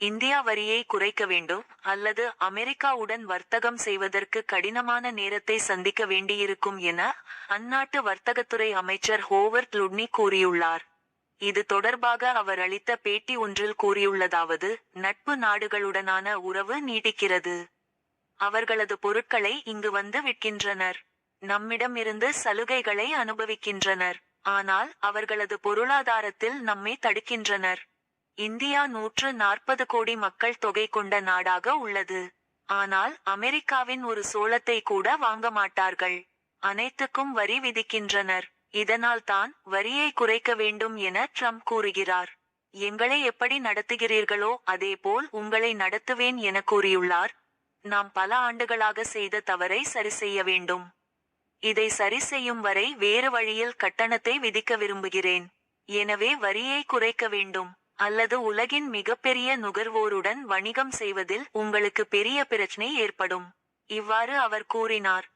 India வரியை குறைக்க வேண்டும் அல்லது அமெரிக்காவுடன் வர்த்தகம் செய்வதற்கு கடினமான நேரத்தை சந்திக்க வேண்டியிருக்கும் என அந்நாட்டு வர்த்தகத்துறை அமைச்சர் ஹோவர்ட் லுட்னி கூறியுள்ளார். இது தொடர்பாக அவர் அளித்த பேட்டி ஒன்றில் கூறியுள்ளதாவது நட்பு நாடுகளுடனான உறவு நீடிக்கிறது. அவர்களது பொருட்களை இங்கு வந்து விற்கின்றனர். நம்மிடமிருந்து சலுகைகளை அனுபவிக்கின்றனர். ஆனால் அவர்களது பொருளாதாரத்தில் நம்மை தடுக்கின்றனர். இந்தியா நூற்று நாற்பது கோடி மக்கள் தொகை கொண்ட நாடாக உள்ளது. ஆனால் அமெரிக்காவின் ஒரு சோளத்தை கூட வாங்க மாட்டார்கள். அனைத்துக்கும் வரி விதிக்கின்றனர். இதனால் தான் வரியை குறைக்க வேண்டும் என ட்ரம்ப் கூறுகிறார். எங்களை எப்படி நடத்துகிறீர்களோ அதேபோல் உங்களை நடத்துவேன் என கூறியுள்ளார். நாம் பல ஆண்டுகளாக செய்த தவறை சரி செய்ய வேண்டும். இதை சரி செய்யும் வரை வேறு வழியில் கட்டணத்தை விதிக்க விரும்புகிறேன். எனவே வரியை குறைக்க வேண்டும். அல்லது உலகின் மிகப்பெரிய நுகர்வோருடன் வணிகம் செய்வதில் உங்களுக்கு பெரிய பிரச்சனை ஏற்படும். இவ்வாறு அவர் கூறினார்.